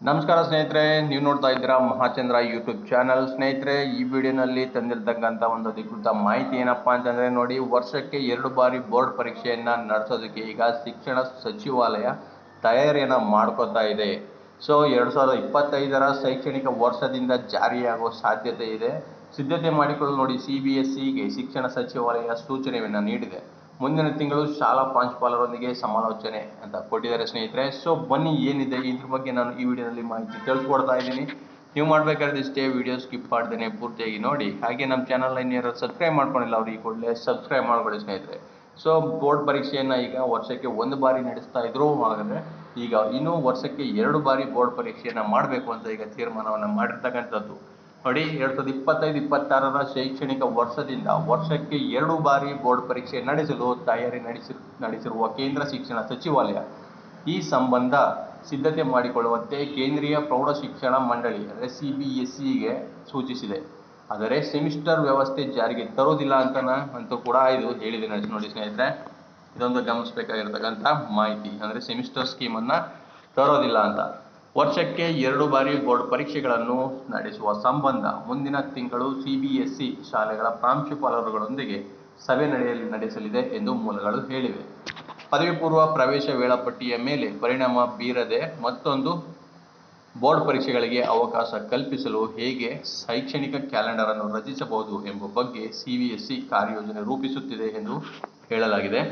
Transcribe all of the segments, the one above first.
ನಮಸ್ಕಾರ ಸ್ನೇಹಿತರೆ, ನೀವು ನೋಡ್ತಾ ಇದ್ದೀರಾ ಮಹಾಚಂದ್ರ ಯೂಟ್ಯೂಬ್ ಚಾನಲ್ ಸ್ನೇಹಿತರೆ, ಈ ವಿಡಿಯೋನಲ್ಲಿ ತಂದಿರತಕ್ಕಂಥ ಒಂದು ಅಧಿಕೃತ ಮಾಹಿತಿ ಏನಪ್ಪ ಅಂತಂದರೆ ನೋಡಿ, ವರ್ಷಕ್ಕೆ ಎರಡು ಬಾರಿ ಬೋರ್ಡ್ ಪರೀಕ್ಷೆಯನ್ನು ನಡೆಸೋದಕ್ಕೆ ಈಗ ಶಿಕ್ಷಣ ಸಚಿವಾಲಯ ತಯಾರಿಯನ್ನು ಮಾಡ್ಕೋತಾ ಇದೆ. ಸೊ ಎರಡು ಸಾವಿರದ ಇಪ್ಪತ್ತೈದರ ಶೈಕ್ಷಣಿಕ ವರ್ಷದಿಂದ ಜಾರಿಯಾಗುವ ಸಾಧ್ಯತೆ ಇದೆ. ಸಿದ್ಧತೆ ಮಾಡಿಕೊಳ್ಳಲು ನೋಡಿ ಸಿ ಬಿ ಎಸ್ ಸಿಗೆ ಶಿಕ್ಷಣ ಸಚಿವಾಲಯ ಸೂಚನೆಯನ್ನು ನೀಡಿದೆ. ಮುಂದಿನ ತಿಂಗಳು ಶಾಲಾ ಪ್ರಾಂಶುಪಾಲರೊಂದಿಗೆ ಸಮಾಲೋಚನೆ ಅಂತ ಕೊಟ್ಟಿದ್ದಾರೆ ಸ್ನೇಹಿತರೆ. ಸೊ ಬನ್ನಿ ಏನಿದೆ ಇದ್ರ ಬಗ್ಗೆ ನಾನು ಈ ವಿಡಿಯೋದಲ್ಲಿ ಮಾಹಿತಿ ತಿಳಿಸ್ಕೊಡ್ತಾ ಇದ್ದೀನಿ. ನೀವು ಮಾಡಬೇಕಾದ್ರೆ ಇಷ್ಟೇ ವಿಡಿಯೋ ಸ್ಕಿಪ್ ಮಾಡ್ದೇನೆ ಪೂರ್ತಿಯಾಗಿ ನೋಡಿ. ಹಾಗೆ ನಮ್ಮ ಚಾನಲ್ನ ಇನ್ನೇನು ಸಬ್ಸ್ಕ್ರೈಬ್ ಮಾಡ್ಕೊಂಡಿಲ್ಲ ಅವ್ರಿಗೆ ಕೂಡಲೇ ಸಬ್ಸ್ಕ್ರೈಬ್ ಮಾಡ್ಕೊಳ್ಳಿ ಸ್ನೇಹಿತರೆ. ಸೊ ಬೋರ್ಡ್ ಪರೀಕ್ಷೆಯನ್ನು ಈಗ ವರ್ಷಕ್ಕೆ ಒಂದು ಬಾರಿ ನಡೆಸ್ತಾ ಇದ್ರು. ಹಾಗಾದ್ರೆ ಈಗ ಇನ್ನೂ ವರ್ಷಕ್ಕೆ ಎರಡು ಬಾರಿ ಬೋರ್ಡ್ ಪರೀಕ್ಷೆಯನ್ನು ಮಾಡಬೇಕು ಅಂತ ಈಗ ತೀರ್ಮಾನವನ್ನು ಮಾಡಿರ್ತಕ್ಕಂಥದ್ದು. ನೋಡಿ ಎರಡ್ ಸಾವಿರದ ಇಪ್ಪತ್ತೈದು, ಇಪ್ಪತ್ತಾರರ ಶೈಕ್ಷಣಿಕ ವರ್ಷದಿಂದ ವರ್ಷಕ್ಕೆ ಎರಡು ಬಾರಿ ಬೋರ್ಡ್ ಪರೀಕ್ಷೆ ನಡೆಸಲು ತಯಾರಿ ನಡೆಸಿ, ನಡೆಸಿರುವ ಕೇಂದ್ರ ಶಿಕ್ಷಣ ಸಚಿವಾಲಯ ಈ ಸಂಬಂಧ ಸಿದ್ಧತೆ ಮಾಡಿಕೊಳ್ಳುವಂತೆ ಕೇಂದ್ರೀಯ ಪ್ರೌಢ ಶಿಕ್ಷಣ ಮಂಡಳಿ ಅಂದರೆ ಸಿ ಬಿ ಎಸ್ ಸಿಗೆ ಸೂಚಿಸಿದೆ. ಆದರೆ ಸೆಮಿಸ್ಟರ್ ವ್ಯವಸ್ಥೆ ಜಾರಿಗೆ ತರೋದಿಲ್ಲ ಅಂತನ ಅಂತೂ ಕೂಡ ಇದು ಹೇಳಿದೆ ನಡೆಸಿ ನೋಡಿ ಸ್ನೇಹಿತರೆ. ಇದೊಂದು ಗಮನಿಸಬೇಕಾಗಿರ್ತಕ್ಕಂಥ ಮಾಹಿತಿ. ಅಂದರೆ ಸೆಮಿಸ್ಟರ್ ಸ್ಕೀಮನ್ನು ತರೋದಿಲ್ಲ ಅಂತ. ವರ್ಷಕ್ಕೆ ಎರಡು ಬಾರಿ ಬೋರ್ಡ್ ಪರೀಕ್ಷೆಗಳನ್ನು ನಡೆಸುವ ಸಂಬಂಧ ಮುಂದಿನ ತಿಂಗಳು ಸಿಬಿಎಸ್ಇ ಶಾಲೆಗಳ ಪ್ರಾಂಶುಪಾಲರುಗಳೊಂದಿಗೆ ಸಭೆ ನಡೆಯಲಿ, ನಡೆಸಲಿದೆ ಎಂದು ಮೂಲಗಳು ಹೇಳಿವೆ. ಪದವಿ ಪೂರ್ವ ಪ್ರವೇಶ ವೇಳಾಪಟ್ಟಿಯ ಮೇಲೆ ಪರಿಣಾಮ ಬೀರದೆ ಮತ್ತೊಂದು ಬೋರ್ಡ್ ಪರೀಕ್ಷೆಗಳಿಗೆ ಅವಕಾಶ ಕಲ್ಪಿಸಲು ಹೇಗೆ ಶೈಕ್ಷಣಿಕ ಕ್ಯಾಲೆಂಡರ್ ಅನ್ನು ರಚಿಸಬಹುದು ಎಂಬ ಬಗ್ಗೆ ಸಿಬಿಎಸ್ಇ ಕಾರ್ಯಯೋಜನೆ ರೂಪಿಸುತ್ತಿದೆ ಎಂದು ಹೇಳಲಾಗಿದೆ.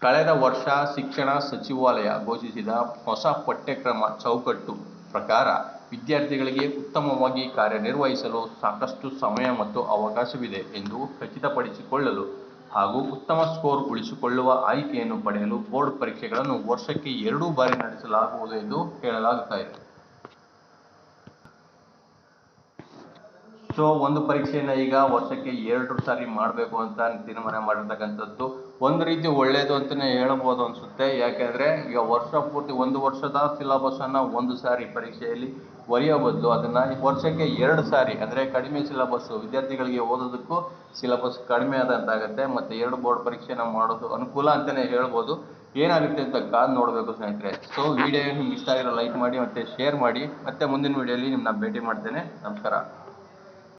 ಕಳೆದ ವರ್ಷ ಶಿಕ್ಷಣ ಸಚಿವಾಲಯ ಘೋಷಿಸಿದ ಹೊಸ ಪಠ್ಯಕ್ರಮ ಚೌಕಟ್ಟು ಪ್ರಕಾರ ವಿದ್ಯಾರ್ಥಿಗಳಿಗೆ ಉತ್ತಮವಾಗಿ ಕಾರ್ಯನಿರ್ವಹಿಸಲು ಸಾಕಷ್ಟು ಸಮಯ ಮತ್ತು ಅವಕಾಶವಿದೆ ಎಂದು ಖಚಿತಪಡಿಸಿಕೊಳ್ಳಲು ಹಾಗೂ ಉತ್ತಮ ಸ್ಕೋರ್ ಉಳಿಸಿಕೊಳ್ಳುವ ಆಯ್ಕೆಯನ್ನು ಪಡೆಯಲು ಬೋರ್ಡ್ ಪರೀಕ್ಷೆಗಳನ್ನು ವರ್ಷಕ್ಕೆ ಎರಡೂ ಬಾರಿ ನಡೆಸಲಾಗುವುದು ಎಂದು ಹೇಳಲಾಗುತ್ತಾ ಇದೆ ಸೊ ಒಂದು ಪರೀಕ್ಷೆಯನ್ನು ಈಗ ವರ್ಷಕ್ಕೆ ಎರಡು ಸಾರಿ ಮಾಡಬೇಕು ಅಂತ ತೀರ್ಮಾನ ಮಾಡಿರ್ತಕ್ಕಂಥದ್ದು ಒಂದು ರೀತಿ ಒಳ್ಳೆಯದು ಅಂತಲೇ ಹೇಳ್ಬೋದು ಅನಿಸುತ್ತೆ. ಯಾಕೆಂದರೆ ಈಗ ವರ್ಷ ಪೂರ್ತಿ ಒಂದು ವರ್ಷದ ಸಿಲಬಸ್ಸನ್ನು ಒಂದು ಸಾರಿ ಪರೀಕ್ಷೆಯಲ್ಲಿ ಒರಿಯೋ ಬದಲು ಅದನ್ನು ವರ್ಷಕ್ಕೆ ಎರಡು ಸಾರಿ, ಅಂದರೆ ಕಡಿಮೆ ಸಿಲಬಸ್ಸು, ವಿದ್ಯಾರ್ಥಿಗಳಿಗೆ ಓದೋದಕ್ಕೂ ಸಿಲಬಸ್ ಕಡಿಮೆ ಆದಂತಾಗುತ್ತೆ, ಮತ್ತು ಎರಡು ಬೋರ್ಡ್ ಪರೀಕ್ಷೆನ ಮಾಡೋದು ಅನುಕೂಲ ಅಂತಲೇ ಹೇಳ್ಬೋದು. ಏನಾಗುತ್ತೆ ಅಂತ ಕಾದು ನೋಡಬೇಕು ಸ್ನೇಹಿತರೆ. ಸೊ ವಿಡಿಯೋ ನಿಮ್ಗೆ ಇಷ್ಟ ಆಗಿರೋ ಲೈಕ್ ಮಾಡಿ ಮತ್ತೆ ಶೇರ್ ಮಾಡಿ. ಮತ್ತೆ ಮುಂದಿನ ವಿಡಿಯೋಲಿ ನಿಮ್ಮನ್ನ ಭೇಟಿ ಮಾಡ್ತೇನೆ. ನಮಸ್ಕಾರ.